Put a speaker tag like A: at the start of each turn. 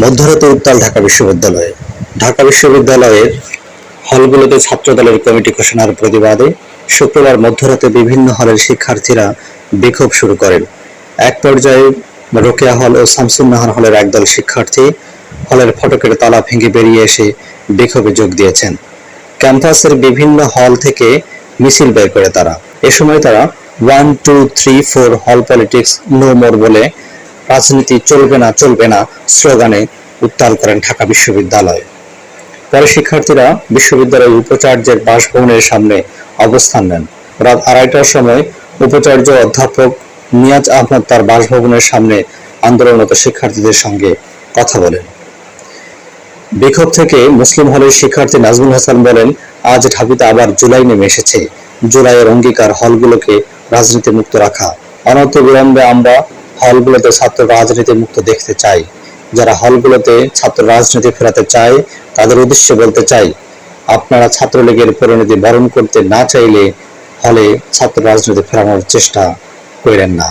A: মধ্যরাতে উত্তাল ঢাকা বিশ্ববিদ্যালয়ে। ঢাকা বিশ্ববিদ্যালয়ের হলগুলোতে ছাত্রদলের কমিটি ঘোষণার প্রতিবাদে শুক্রবার মধ্যরাতে বিভিন্ন হলের শিক্ষার্থীরা বিক্ষোভ শুরু করেন। এক পর্যায়ে রোকেয়া হল ও শামসুন্নাহার হলের একদল শিক্ষার্থী হলের ফটকের তালা ভেঙে বেরিয়ে এসে বিক্ষোভে যোগ দিয়েছেন। ক্যাম্পাসের বিভিন্ন হল থেকে মিছিল বের করে তারা। এ সময় তারা ওয়ান, টু, থ্রি, ফোর, হল পলিটিক্স, নো মোর বলে রাজনীতি চলবে না চলবে না, স্লোগানে উত্তাল করেন ঢাকা বিশ্ববিদ্যালয়। পরে শিক্ষার্থীরা বিশ্ববিদ্যালয়ের উপাচার্যের বাসভবনের সামনে অবস্থান নেন। রাত আড়াইটার সময় উপাচার্য অধ্যাপক নিয়াজ আহমদ তার বাসভবনের সামনে আন্দোলনরত শিক্ষার্থীদের সঙ্গে কথা বলেন। বিক্ষোভ থেকে মুসলিম হলের শিক্ষার্থী নাজমুল হাসান বলেন, আজ ঢাবিতে আবার জুলাই নেমে এসেছে। জুলাইয়ের অঙ্গীকার হলগুলোকে রাজনীতি মুক্ত রাখা। অনন্ত বিলম্বে আমরা হলগুলোতে ছাত্র রাজনীতি মুক্ত দেখতে চাই। যারা হলগুলোতে ছাত্র রাজনীতি ফেরাতে চায়, তাদের উদ্দেশ্যে বলতে চাই, আপনারা ছাত্রলীগের পরিণতি বরণ করতে না চাইলে হলে ছাত্র রাজনীতি ফেরানোর চেষ্টা করেন না।